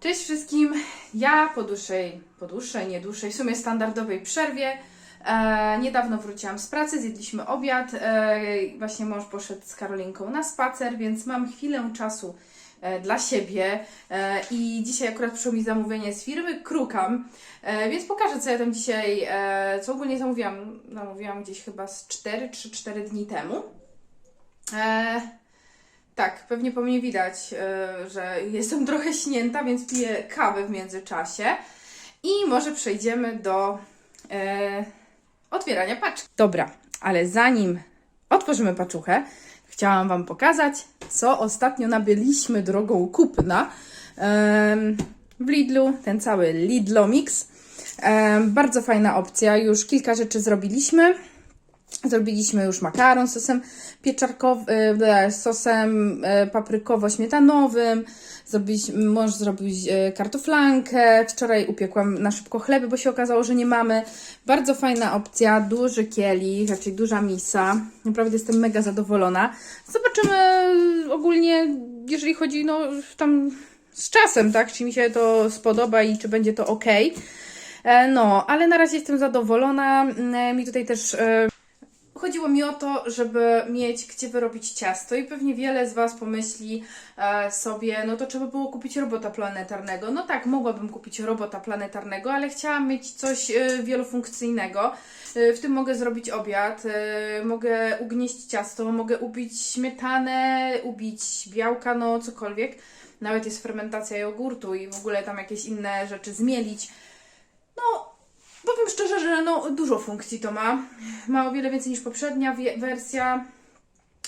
Cześć wszystkim. Ja po dłuższej, po dłuższej, nie dłuższej, w sumie standardowej przerwie e, niedawno wróciłam z pracy, zjedliśmy obiad. E, właśnie mąż poszedł z Karolinką na spacer, więc mam chwilę czasu e, dla siebie e, i dzisiaj akurat przyszło mi zamówienie z firmy Krukam, e, więc pokażę co ja tam dzisiaj, e, co ogólnie zamówiłam, zamówiłam gdzieś chyba z 4 czy 4 dni temu. E, tak, pewnie po mnie widać, e, że jestem trochę śnięta, więc piję kawę w międzyczasie. I może przejdziemy do e, otwierania paczki. Dobra, ale zanim otworzymy paczuchę, chciałam Wam pokazać, co ostatnio nabyliśmy drogą kupna em, w Lidlu, ten cały Lidlomix. Em, bardzo fajna opcja, już kilka rzeczy zrobiliśmy. Zrobiliśmy już makaron sosem pieczarkowym, sosem e, paprykowo-śmietanowym. Zrobiliśmy, mąż zrobił e, kartoflankę. Wczoraj upiekłam na szybko chleby, bo się okazało, że nie mamy. Bardzo fajna opcja, duży kielich, raczej duża misa. Naprawdę jestem mega zadowolona. Zobaczymy ogólnie, jeżeli chodzi no, tam z czasem, tak? Czy mi się to spodoba i czy będzie to ok. E, No, ale na razie jestem zadowolona. Mi tutaj też e, Chodziło mi o to, żeby mieć gdzie wyrobić ciasto i pewnie wiele z Was pomyśli e, sobie, no to trzeba było kupić robota planetarnego. No tak, mogłabym kupić robota planetarnego, ale chciałam mieć coś e, wielofunkcyjnego. E, w tym mogę zrobić obiad, e, mogę ugnieść ciasto, mogę ubić śmietanę, ubić białka, no cokolwiek. Nawet jest fermentacja jogurtu i w ogóle tam jakieś inne rzeczy zmielić. No, Powiem szczerze, że no, dużo funkcji to ma. Ma o wiele więcej niż poprzednia wersja,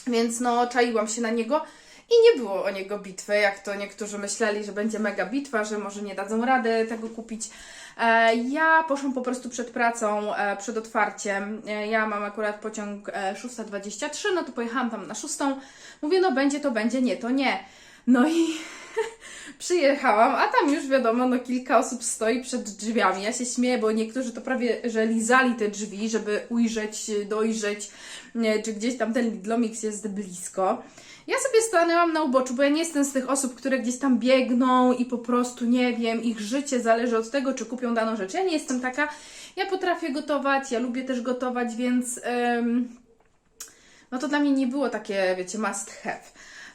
więc no, czaiłam się na niego i nie było o niego bitwy, jak to niektórzy myśleli, że będzie mega bitwa, że może nie dadzą rady tego kupić. E, ja poszłam po prostu przed pracą, e, przed otwarciem. E, ja mam akurat pociąg e, 6.23, no to pojechałam tam na 6. Mówię, no będzie to będzie, nie to nie. No i przyjechałam, a tam już wiadomo, no kilka osób stoi przed drzwiami. Ja się śmieję, bo niektórzy to prawie, że lizali te drzwi, żeby ujrzeć, dojrzeć, czy gdzieś tam ten Lidlomix jest blisko. Ja sobie stanęłam na uboczu, bo ja nie jestem z tych osób, które gdzieś tam biegną i po prostu, nie wiem, ich życie zależy od tego, czy kupią daną rzecz. Ja nie jestem taka. Ja potrafię gotować, ja lubię też gotować, więc em, no to dla mnie nie było takie, wiecie, must have.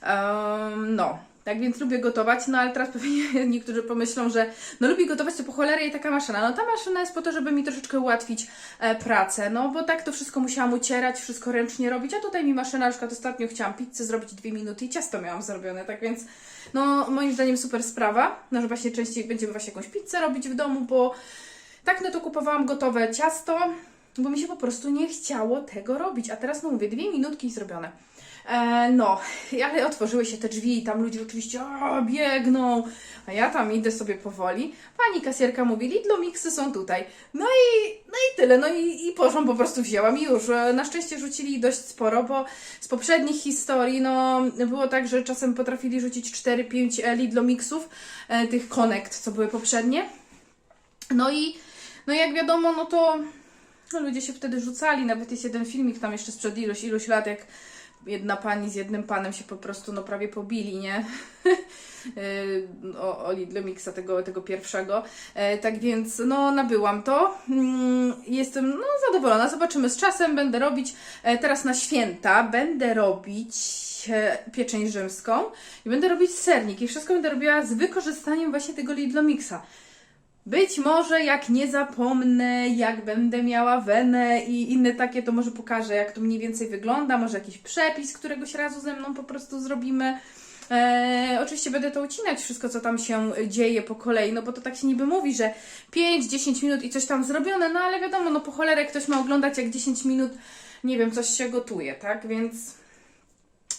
Em, no, tak więc lubię gotować, no ale teraz pewnie niektórzy pomyślą, że no lubi gotować, to po cholerę i taka maszyna. No ta maszyna jest po to, żeby mi troszeczkę ułatwić e, pracę, no bo tak to wszystko musiałam ucierać, wszystko ręcznie robić, a tutaj mi maszyna, na przykład ostatnio chciałam pizzę zrobić dwie minuty i ciasto miałam zrobione, tak więc no moim zdaniem super sprawa, no że właśnie częściej będziemy właśnie jakąś pizzę robić w domu, bo tak no to kupowałam gotowe ciasto, bo mi się po prostu nie chciało tego robić, a teraz no mówię, dwie minutki zrobione. E, no, ale otworzyły się te drzwi i tam ludzie oczywiście o, biegną, a ja tam idę sobie powoli. Pani kasjerka mówi, Lidlo miksy są tutaj. No i, no i tyle, no i, i poszłam, po prostu wzięłam i już. E, Na szczęście rzucili dość sporo, bo z poprzednich historii, no, było tak, że czasem potrafili rzucić 4-5 e, Lidlo miksów, e, tych Connect, co były poprzednie. No i, no jak wiadomo, no to no, ludzie się wtedy rzucali, nawet jest jeden filmik tam jeszcze sprzed iluś, iluś lat, jak jedna pani z jednym panem się po prostu no prawie pobili, nie? O, o Lidl Mixa tego, tego pierwszego. E, tak więc no nabyłam to. Mm, Jestem no zadowolona. Zobaczymy z czasem. Będę robić e, teraz na święta będę robić e, pieczeń rzymską i będę robić sernik i wszystko będę robiła z wykorzystaniem właśnie tego Lidl Mixa. Być może jak nie zapomnę, jak będę miała wenę i inne takie, to może pokażę, jak to mniej więcej wygląda. Może jakiś przepis któregoś razu ze mną po prostu zrobimy. E, oczywiście będę to ucinać, wszystko co tam się dzieje po kolei, no bo to tak się niby mówi, że 5-10 minut i coś tam zrobione, no ale wiadomo, no po cholerę ktoś ma oglądać jak 10 minut, nie wiem, coś się gotuje, tak? Więc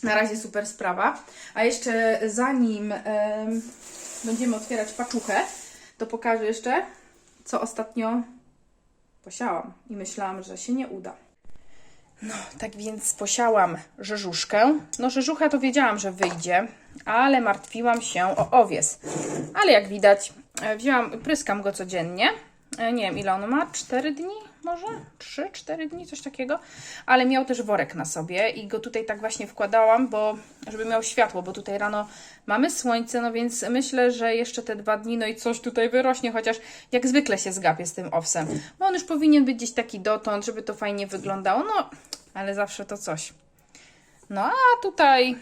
na razie super sprawa. A jeszcze zanim em, będziemy otwierać paczuchę, to pokażę jeszcze, co ostatnio posiałam i myślałam, że się nie uda. No, tak więc posiałam rzeżuszkę. No, rzeżucha to wiedziałam, że wyjdzie, ale martwiłam się o owies. Ale jak widać, e, wzięłam, pryskam go codziennie. E, Nie wiem, ile on ma? 4 dni? Może 3-4 dni, coś takiego, ale miał też worek na sobie i go tutaj tak właśnie wkładałam, bo żeby miał światło, bo tutaj rano mamy słońce, no więc myślę, że jeszcze te dwa dni, no i coś tutaj wyrośnie, chociaż jak zwykle się zgapię z tym owsem, bo on już powinien być gdzieś taki dotąd, żeby to fajnie wyglądało, no ale zawsze to coś. No a tutaj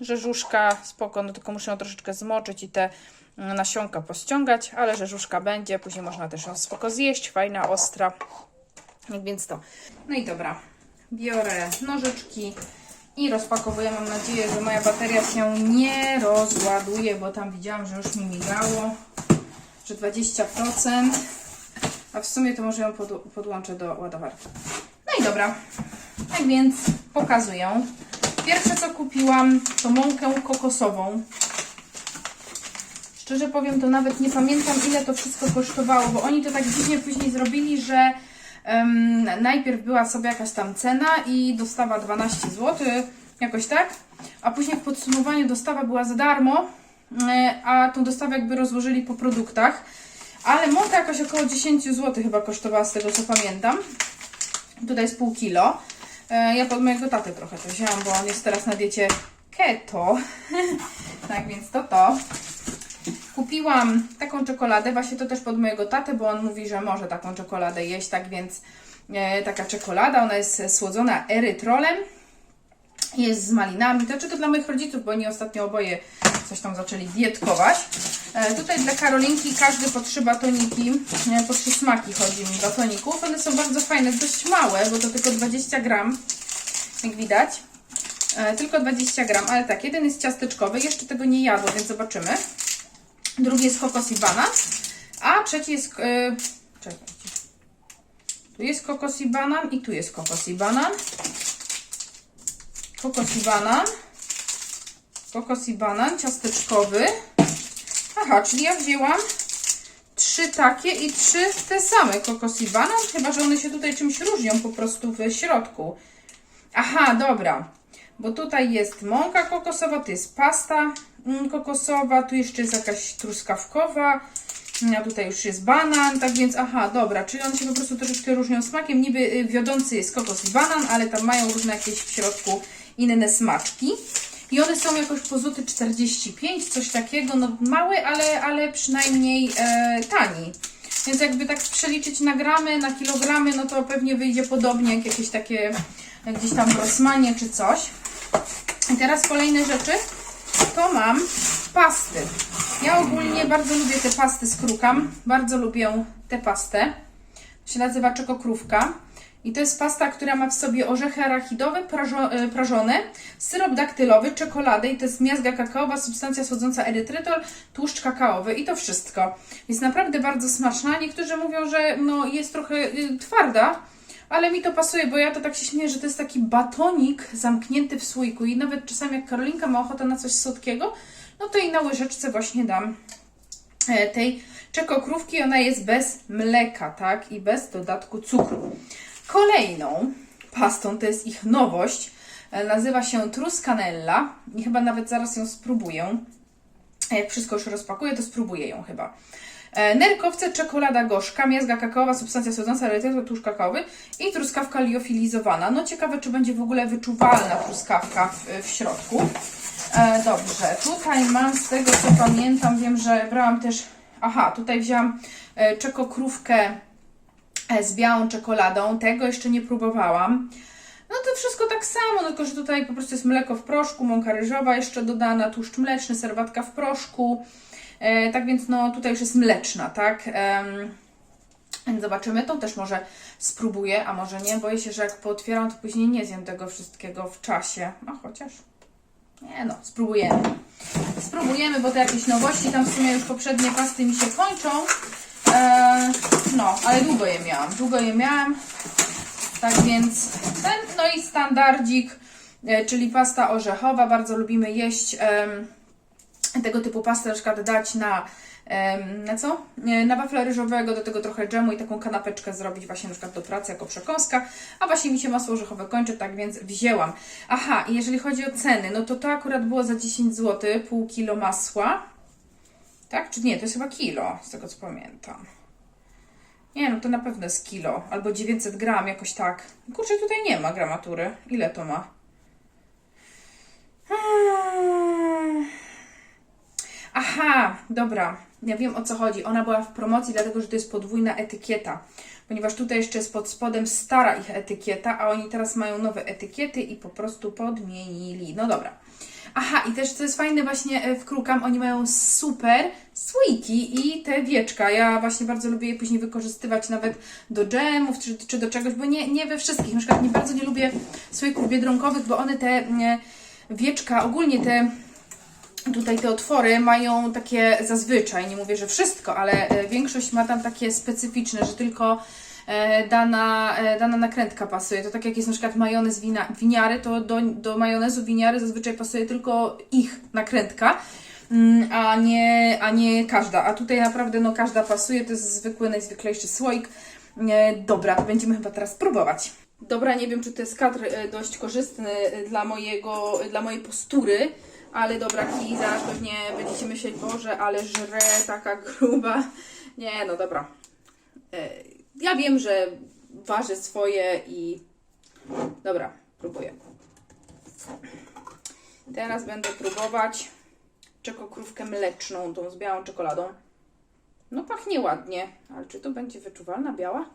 rzeżuszka spoko, no tylko muszę ją troszeczkę zmoczyć i te mm, nasionka pościągać, ale rzeżuszka będzie, później można też ją spoko zjeść, fajna, ostra. Jak więc to. No i dobra, biorę nożyczki i rozpakowuję. Mam nadzieję, że moja bateria się nie rozładuje, bo tam widziałam, że już mi migało, że 20%. A w sumie to może ją pod, podłączę do ładowarki. No i dobra, tak więc pokazuję. Pierwsze co kupiłam to mąkę kokosową. Szczerze powiem, to nawet nie pamiętam ile to wszystko kosztowało, bo oni to tak dziwnie później zrobili, że em, najpierw była sobie jakaś tam cena i dostawa 12 zł, jakoś tak, a później w podsumowaniu dostawa była za darmo, e, a tą dostawę jakby rozłożyli po produktach. Ale mąka jakoś około 10 zł chyba kosztowała z tego co pamiętam. Tutaj jest pół kilo. E, Ja pod mojego taty trochę to wzięłam, bo on jest teraz na diecie keto. tak więc to to. Kupiłam taką czekoladę, właśnie to też pod mojego tatę, bo on mówi, że może taką czekoladę jeść, tak więc e, taka czekolada, ona jest słodzona erytrolem, jest z malinami, to czy to dla moich rodziców, bo oni ostatnio oboje coś tam zaczęli dietkować. E, tutaj dla Karolinki każdy po trzy batoniki, e, po trzy smaki chodzi mi batoników, one są bardzo fajne, dość małe, bo to tylko 20 gram, jak widać. E, tylko 20 gram, ale tak, jeden jest ciasteczkowy, jeszcze tego nie jadło, więc zobaczymy. Drugi jest kokos i banan, a trzeci jest... Yy, czekajcie. Tu jest kokos i banan i tu jest kokos i banan. Kokos i banan. Kokos i banan, ciasteczkowy. Aha, czyli ja wzięłam trzy takie i trzy te same kokos i banan, chyba że one się tutaj czymś różnią po prostu w środku. Aha, dobra. Bo tutaj jest mąka kokosowa, tu jest pasta mm, kokosowa, tu jeszcze jest jakaś truskawkowa, a tutaj już jest banan, tak więc aha, dobra, czyli one się po prostu troszeczkę różnią smakiem. Niby y, wiodący jest kokos i banan, ale tam mają różne jakieś w środku inne smaczki. I one są jakoś po złoty 45, coś takiego, no małe, ale, ale przynajmniej e, tani. Więc jakby tak przeliczyć na gramy, na kilogramy, no to pewnie wyjdzie podobnie jak jakieś takie jak gdzieś tam w Rossmanie czy coś. I teraz kolejne rzeczy, to mam pasty. Ja ogólnie bardzo lubię te pasty z krukam, bardzo lubię tę pastę. Się nazywa czekokrówka. I to jest pasta, która ma w sobie orzechy arachidowe e, prażone, syrop daktylowy, czekoladę i to jest miazga kakaowa, substancja słodząca erytrytol, tłuszcz kakaowy i to wszystko. Jest naprawdę bardzo smaczna. Niektórzy mówią, że no, jest trochę y, twarda, ale mi to pasuje, bo ja to tak się śmieję, że to jest taki batonik zamknięty w słoiku i nawet czasami jak Karolinka ma ochotę na coś słodkiego, no to i na łyżeczce właśnie dam e, tej czekokrówki. Ona jest bez mleka, tak? I bez dodatku cukru. Kolejną pastą, to jest ich nowość, e, nazywa się Truscanella i chyba nawet zaraz ją spróbuję. Jak wszystko już rozpakuję, to spróbuję ją chyba. E, Nerkowce, czekolada gorzka, miazga kakaowa, substancja słodząca, erytrytol, tłuszcz kakaowy i truskawka liofilizowana. No ciekawe, czy będzie w ogóle wyczuwalna truskawka w, w środku. E, dobrze, tutaj mam z tego co pamiętam, wiem, że brałam też, aha, tutaj wzięłam e, czekokrówkę e, z białą czekoladą, tego jeszcze nie próbowałam. No to wszystko tak samo, tylko że tutaj po prostu jest mleko w proszku, mąka ryżowa jeszcze dodana, tłuszcz mleczny, serwatka w proszku. E, tak więc no tutaj już jest mleczna, tak? Więc zobaczymy, tą też może spróbuję, a może nie. Boję się, że jak pootwieram, to później nie zjem tego wszystkiego w czasie. A chociaż. Nie no, spróbujemy. Spróbujemy, bo te jakieś nowości, tam w sumie już poprzednie pasty mi się kończą. E, no, ale długo je miałam. Długo je miałam. Tak więc ten, no i standardzik, e, czyli pasta orzechowa. Bardzo lubimy jeść tego typu pastę, na przykład dać na, na co? E, Na wafle ryżowego, do tego trochę dżemu i taką kanapeczkę zrobić właśnie na przykład do pracy jako przekąska. A właśnie mi się masło orzechowe kończy, tak więc wzięłam. Aha, i jeżeli chodzi o ceny, no to to akurat było za 10 zł, pół kilo masła. Tak? Czy nie? To jest chyba kilo, z tego co pamiętam. Nie no, to na pewno jest kilo. Albo 900 gram, jakoś tak. Kurczę, tutaj nie ma gramatury. Ile to ma? Hmm. Aha, dobra. Ja wiem o co chodzi. Ona była w promocji, dlatego że to jest podwójna etykieta. Ponieważ tutaj jeszcze jest pod spodem stara ich etykieta, a oni teraz mają nowe etykiety i po prostu podmienili. No dobra. Aha, i też co jest fajne właśnie e, w Krukam, oni mają super słoiki i te wieczka. Ja właśnie bardzo lubię je później wykorzystywać nawet do dżemów czy, czy do czegoś, bo nie, nie we wszystkich. Na przykład nie bardzo nie lubię słoików biedronkowych, bo one te e, wieczka, ogólnie te tutaj te otwory mają takie zazwyczaj, nie mówię, że wszystko, ale e, większość ma tam takie specyficzne, że tylko e, dana, e, dana nakrętka pasuje. To tak jak jest na przykład majonez winiary, to do, do majonezu winiary zazwyczaj pasuje tylko ich nakrętka. mm, A nie, a nie każda. A tutaj naprawdę no, każda pasuje. To jest zwykły, najzwyklejszy słoik. Dobra, będziemy chyba teraz próbować. Dobra, nie wiem, czy to jest kadr dość korzystny dla, mojego, dla mojej postury, ale dobra, i zaraz pewnie będziecie myśleć, Boże, ale żre taka gruba. Nie, no dobra. E, Ja wiem, że waży swoje i... Dobra, próbuję. Teraz będę próbować czekokrówkę mleczną, tą z białą czekoladą. No pachnie ładnie, ale czy to będzie wyczuwalna biała?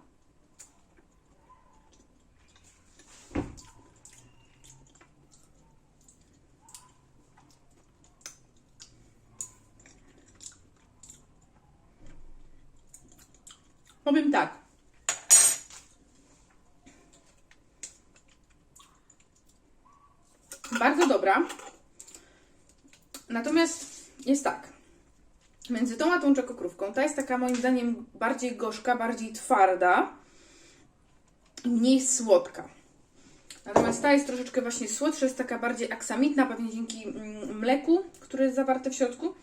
Powiem tak. Bardzo dobra. Natomiast jest tak. Między tą a tą czekokrówką, ta jest taka moim zdaniem bardziej gorzka, bardziej twarda mniej słodka. Natomiast ta jest troszeczkę właśnie słodsza, jest taka bardziej aksamitna, pewnie dzięki mm, mleku, które jest zawarte w środku.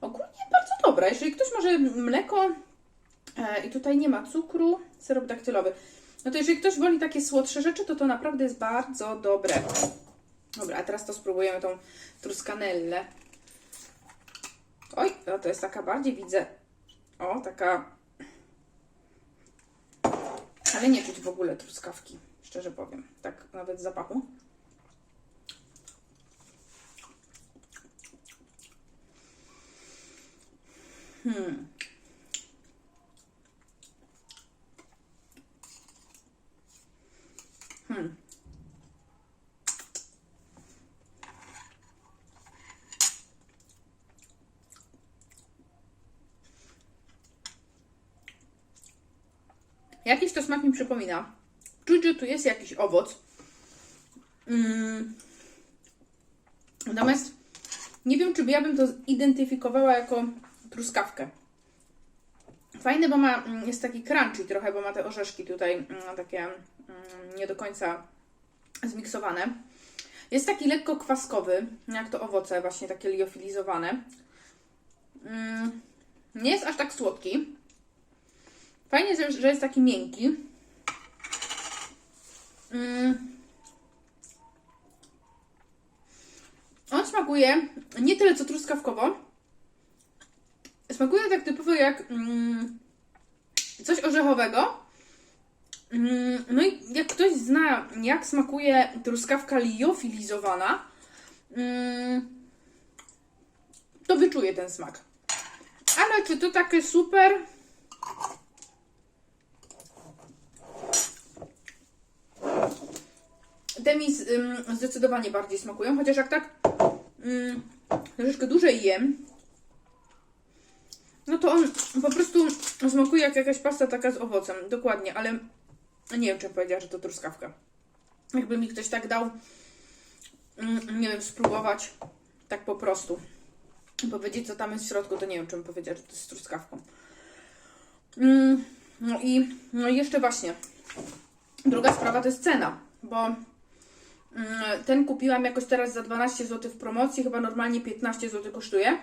Ogólnie bardzo dobra. Jeżeli ktoś może mleko i tutaj nie ma cukru, syrop daktylowy, no to jeżeli ktoś woli takie słodsze rzeczy, to to naprawdę jest bardzo dobre. Dobra, a teraz to spróbujemy tą truskanellę. Oj, no to jest taka bardziej, widzę, o, taka, ale nie czuć w ogóle truskawki, szczerze powiem, tak nawet zapachu. Hmm. Hmm. Jakiś to smak mi przypomina. Czuć, że tu jest jakiś owoc. Mm. Natomiast nie wiem, czy ja bym to zidentyfikowała jako truskawkę. Fajne, bo ma, mm, jest taki crunchy trochę, bo ma te orzeszki tutaj mm, takie nie do końca zmiksowane. Jest taki lekko kwaskowy, jak to owoce właśnie takie liofilizowane. Mm, Nie jest aż tak słodki. Fajnie, że- jest taki miękki. Mm. On smakuje nie tyle co truskawkowo. Smakuje tak typowo jak mm, coś orzechowego. Mm, no i jak ktoś zna, jak smakuje truskawka liofilizowana, mm, to wyczuje ten smak. Ale czy to takie super? Te mi zdecydowanie bardziej smakują, chociaż jak tak ym, troszeczkę dłużej jem, no to on po prostu smakuje jak jakaś pasta taka z owocem, dokładnie, ale nie wiem, czy powiedziała, że to truskawka. Jakby mi ktoś tak dał, ym, nie wiem, spróbować tak po prostu powiedzieć, co tam jest w środku, to nie wiem, czy bym powiedziała, że to jest truskawką. Ym, no i no jeszcze właśnie, druga sprawa to jest cena, bo Mm, Ten kupiłam jakoś teraz za 12 zł w promocji, chyba normalnie 15 zł kosztuje.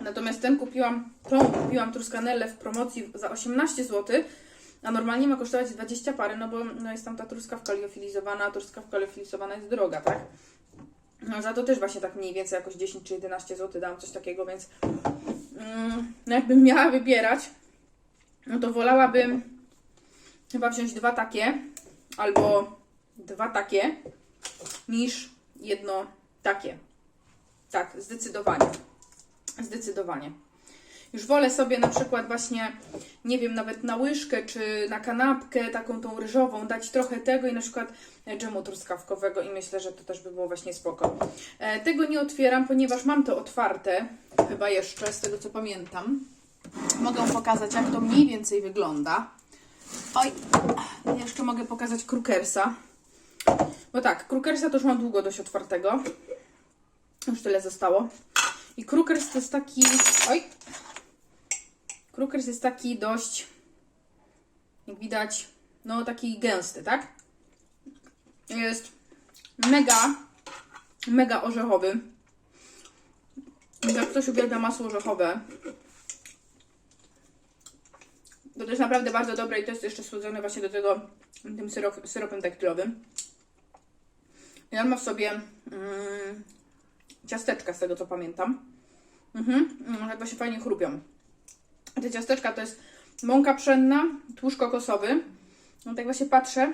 Natomiast ten kupiłam, tą kupiłam truskanellę w promocji za 18 zł, a normalnie ma kosztować 20 parę, no bo no jest tam ta truskawka liofilizowana, a truskawka liofilizowana jest droga, tak? No za to też właśnie tak mniej więcej jakoś 10 czy 11 zł dałam coś takiego, więc mm, no jakbym miała wybierać, no to wolałabym chyba wziąć dwa takie, albo dwa takie, niż jedno takie. Tak, zdecydowanie. Zdecydowanie. Już wolę sobie na przykład właśnie, nie wiem, nawet na łyżkę czy na kanapkę taką tą ryżową dać trochę tego i na przykład e, dżemu truskawkowego i myślę, że to też by było właśnie spoko. E, tego nie otwieram, ponieważ mam to otwarte, chyba jeszcze z tego co pamiętam. Mogę pokazać jak to mniej więcej wygląda. Oj, jeszcze mogę pokazać krukersa. Bo tak, krukersa to już mam długo dość otwartego. Już tyle zostało. I krukers to jest taki... Oj! Krukers jest taki dość, jak widać, no taki gęsty, tak? Jest mega, mega orzechowy. Jak ktoś uwielbia masło orzechowe, to to jest naprawdę bardzo dobre i to jest jeszcze słodzone właśnie do tego tym syrop, syropem daktylowym. I on ma w sobie mm, ciasteczka, z tego co pamiętam. Mhm, mm, tak właśnie fajnie chrupią. Te ciasteczka to jest mąka pszenna, tłuszcz kokosowy. No tak właśnie patrzę,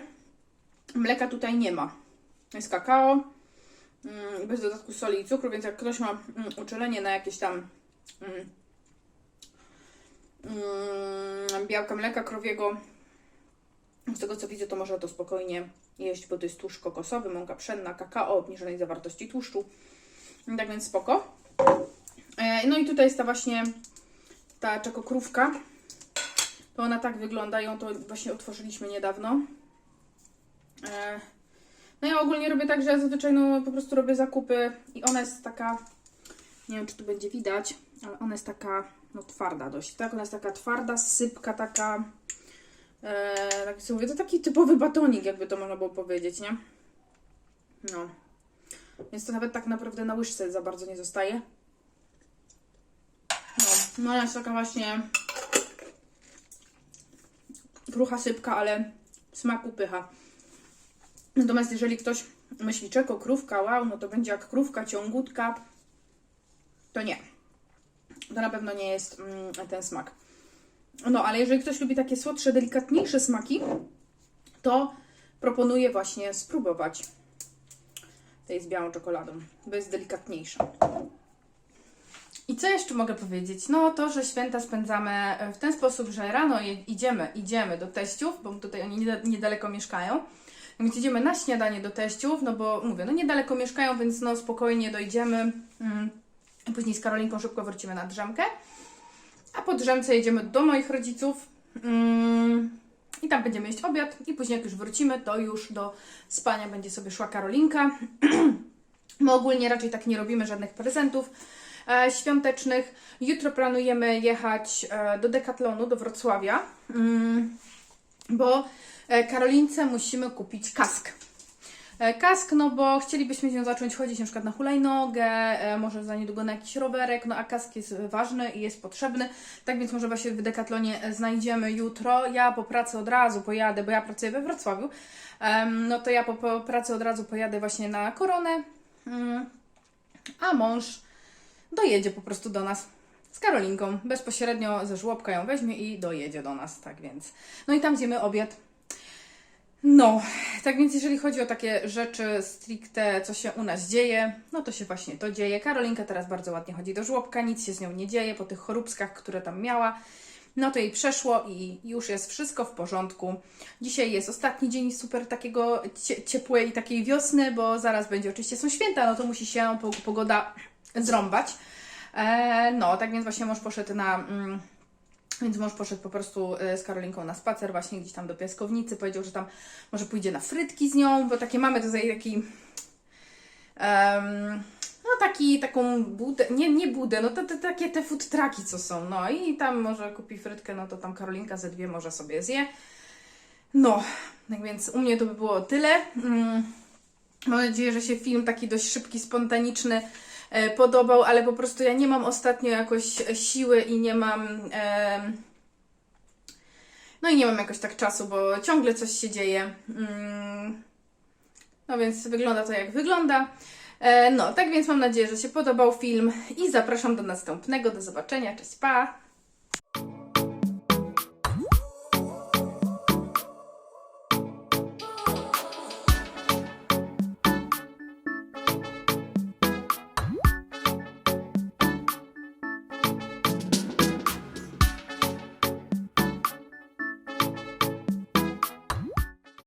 mleka tutaj nie ma. Jest kakao, mm, bez dodatku soli i cukru, więc jak ktoś ma mm, uczulenie na jakieś tam mm, białka mleka krowiego, z tego co widzę, to można to spokojnie jeść, bo to jest tłuszcz kokosowy, mąka pszenna, kakao, obniżonej zawartości tłuszczu. Tak więc spoko. E, No i tutaj jest ta właśnie ta czekokrówka. To ona tak wygląda, ją to właśnie otworzyliśmy niedawno. E, No ja ogólnie robię tak, że zazwyczaj no, po prostu robię zakupy i ona jest taka, nie wiem czy tu będzie widać, ale ona jest taka no twarda dość, tak? Ona jest taka twarda, sypka taka, e, tak sobie mówię, to taki typowy batonik, jakby to można było powiedzieć, nie? No. Więc to nawet tak naprawdę na łyżce za bardzo nie zostaje. No, jest taka właśnie krucha sypka, ale smaku pycha. Natomiast jeżeli ktoś myśli, czeko, krówka, wow, no to będzie jak krówka, ciągutka, to nie. To na pewno nie jest mm, ten smak. No, ale jeżeli ktoś lubi takie słodsze, delikatniejsze smaki, to proponuję właśnie spróbować tej z białą czekoladą, bo jest delikatniejsza. I co jeszcze mogę powiedzieć? No to, że święta spędzamy e, w ten sposób, że rano idziemy, idziemy do teściów, bo tutaj oni nieda- niedaleko mieszkają. Więc idziemy na śniadanie do teściów, no bo mówię, no niedaleko mieszkają, więc no spokojnie dojdziemy. Mm. Później z Karolinką szybko wrócimy na drzemkę. A po drzemce jedziemy do moich rodziców. Mm. I tam będziemy jeść obiad. I później jak już wrócimy, to już do spania będzie sobie szła Karolinka. My ogólnie raczej tak nie robimy żadnych prezentów świątecznych. Jutro planujemy jechać e, do Decathlonu, do Wrocławia, mm, bo e, Karolince musimy kupić kask. E, Kask, no bo chcielibyśmy nią zacząć chodzić na przykład na hulajnogę, e, może za niedługo na jakiś rowerek, no a kask jest ważny i jest potrzebny, tak więc może właśnie w Decathlonie e, znajdziemy jutro. Ja po pracy od razu pojadę, bo ja pracuję we Wrocławiu, no to ja po, po pracy od razu pojadę właśnie na koronę, mm, a mąż dojedzie po prostu do nas z Karolinką. Bezpośrednio ze żłobka ją weźmie i dojedzie do nas, tak więc. No i tam zjemy obiad. No, tak więc jeżeli chodzi o takie rzeczy stricte, co się u nas dzieje, no to się właśnie to dzieje. Karolinka teraz bardzo ładnie chodzi do żłobka, nic się z nią nie dzieje po tych choróbskach, które tam miała. No to jej przeszło i już jest wszystko w porządku. Dzisiaj jest ostatni dzień super takiego cie- ciepłej takiej wiosny, bo zaraz będzie oczywiście są święta, no to musi się po- pogoda zrąbać. E, no, tak więc właśnie mąż poszedł na. Mm, więc mąż poszedł po prostu e, z Karolinką na spacer, właśnie gdzieś tam do piaskownicy. Powiedział, że tam może pójdzie na frytki z nią, bo takie mamy tutaj taki. em, no taki, taką budę, nie, nie budę, no to, te takie te food trucki, co są, no i tam może kupi frytkę, no to tam Karolinka ze dwie może sobie zje. No, tak więc u mnie to by było tyle. Mm, Mam nadzieję, że się film taki dość szybki, spontaniczny podobał, ale po prostu ja nie mam ostatnio jakoś e, siły i nie mam. no i nie mam jakoś tak czasu, bo ciągle coś się dzieje. Mm, no więc wygląda to jak wygląda. E, No, tak więc mam nadzieję, że się podobał film i zapraszam do następnego. Do zobaczenia. Cześć, pa!